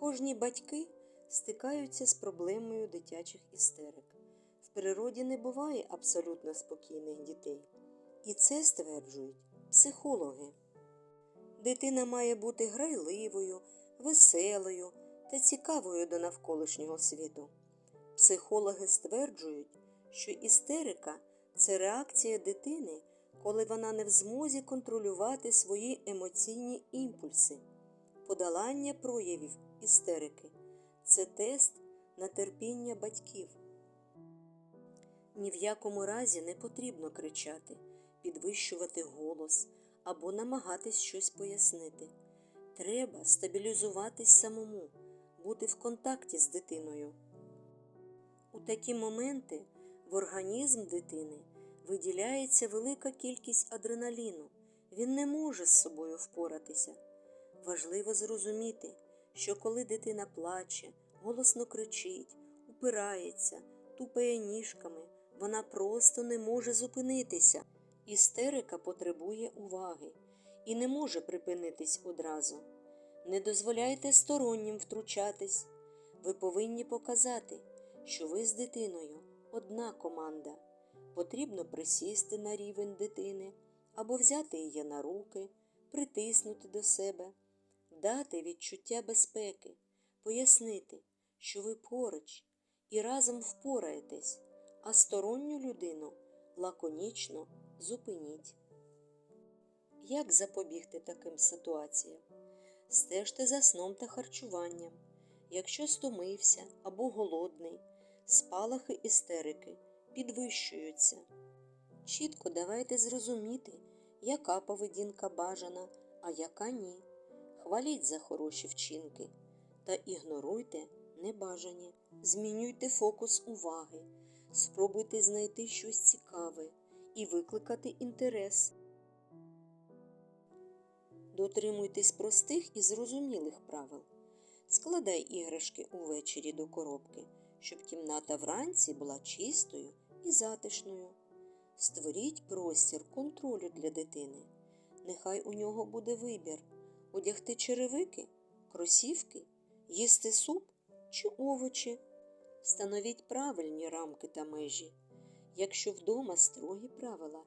Кожні батьки стикаються з проблемою дитячих істерик. В природі не буває абсолютно спокійних дітей. І це стверджують психологи. Дитина має бути грайливою, веселою та цікавою до навколишнього світу. Психологи стверджують, що істерика це реакція дитини, коли вона не в змозі контролювати свої емоційні імпульси. Подолання проявів істерики це тест на терпіння батьків. Ні в якому разі не потрібно кричати, підвищувати голос або намагатись щось пояснити. Треба стабілізуватись самому, бути в контакті з дитиною. У такі моменти в організм дитини виділяється велика кількість адреналіну. Він не може з собою впоратися. Важливо зрозуміти, що коли дитина плаче, голосно кричить, упирається, тупає ніжками, вона просто не може зупинитися. Істерика потребує уваги і не може припинитись одразу. Не дозволяйте стороннім втручатись. Ви повинні показати, що ви з дитиною одна команда. Потрібно присісти на рівень дитини або взяти її на руки, притиснути до себе, дати відчуття безпеки, пояснити, що ви поруч і разом впораєтесь, а сторонню людину лаконічно зупиніть. Як запобігти таким ситуаціям? Стежте за сном та харчуванням. Якщо стомився або голодний, спалахи істерики підвищуються. Чітко давайте зрозуміти, яка поведінка бажана, а яка ні. Хваліть за хороші вчинки та ігноруйте небажані. Змінюйте фокус уваги, спробуйте знайти щось цікаве і викликати інтерес. Дотримуйтесь простих і зрозумілих правил. Складай іграшки увечері до коробки, щоб кімната вранці була чистою і затишною. Створіть простір контролю для дитини. Нехай у нього буде вибір одягти черевики, кросівки, їсти суп чи овочі. Встановіть правильні рамки та межі. Якщо вдома строгі правила,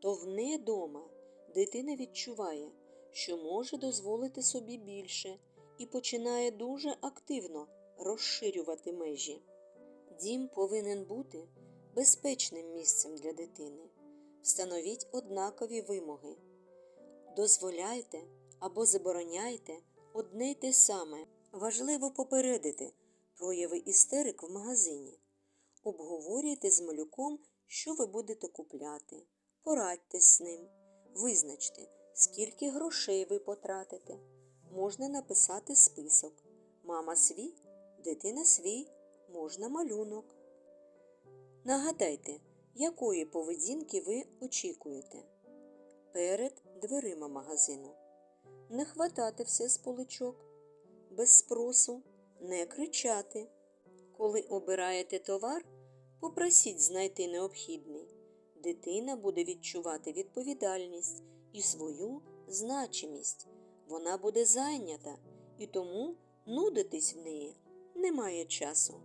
то вне дома дитина відчуває, що може дозволити собі більше і починає дуже активно розширювати межі. Дім повинен бути безпечним місцем для дитини. Встановіть однакові вимоги. Дозволяйте або забороняйте одне й те саме. Важливо попередити прояви істерик в магазині. Обговорюйте з малюком, що ви будете купляти. Порадьтесь з ним. Визначте, скільки грошей ви потратите. Можна написати список. Мама свій, дитина свій, можна малюнок. Нагадайте, якої поведінки ви очікуєте. Перед дверима магазину. Не хватати все з поличок. Без спросу не кричати. Коли обираєте товар, попросіть знайти необхідний. Дитина буде відчувати відповідальність і свою значимість. Вона буде зайнята і тому нудитись в неї немає часу.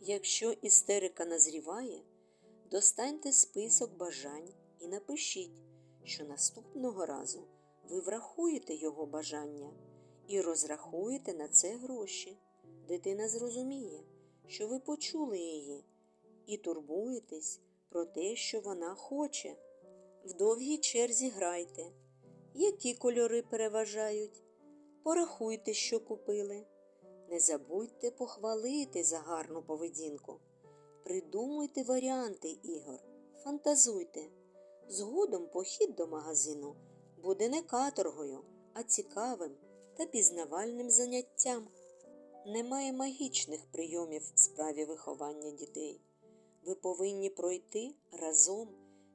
Якщо істерика назріває, достаньте список бажань і напишіть, що наступного разу ви врахуєте його бажання і розрахуєте на це гроші. Дитина зрозуміє, що ви почули її і турбуєтесь про те, що вона хоче. В довгій черзі грайте. Які кольори переважають? Порахуйте, що купили. Не забудьте похвалити за гарну поведінку. Придумуйте варіанти ігор, фантазуйте. Згодом похід до магазину буде не каторгою, а цікавим та пізнавальним заняттям. Немає магічних прийомів в справі виховання дітей. Ви повинні пройти разом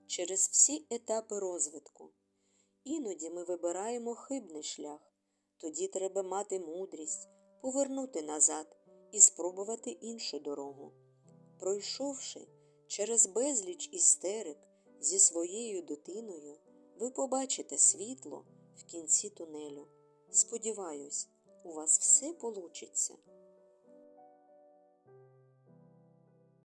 через всі етапи розвитку. Іноді ми вибираємо хибний шлях, тоді треба мати мудрість, повернути назад і спробувати іншу дорогу. Пройшовши через безліч істерик зі своєю дитиною, ви побачите світло в кінці тунелю. Сподіваюсь, у вас все получиться.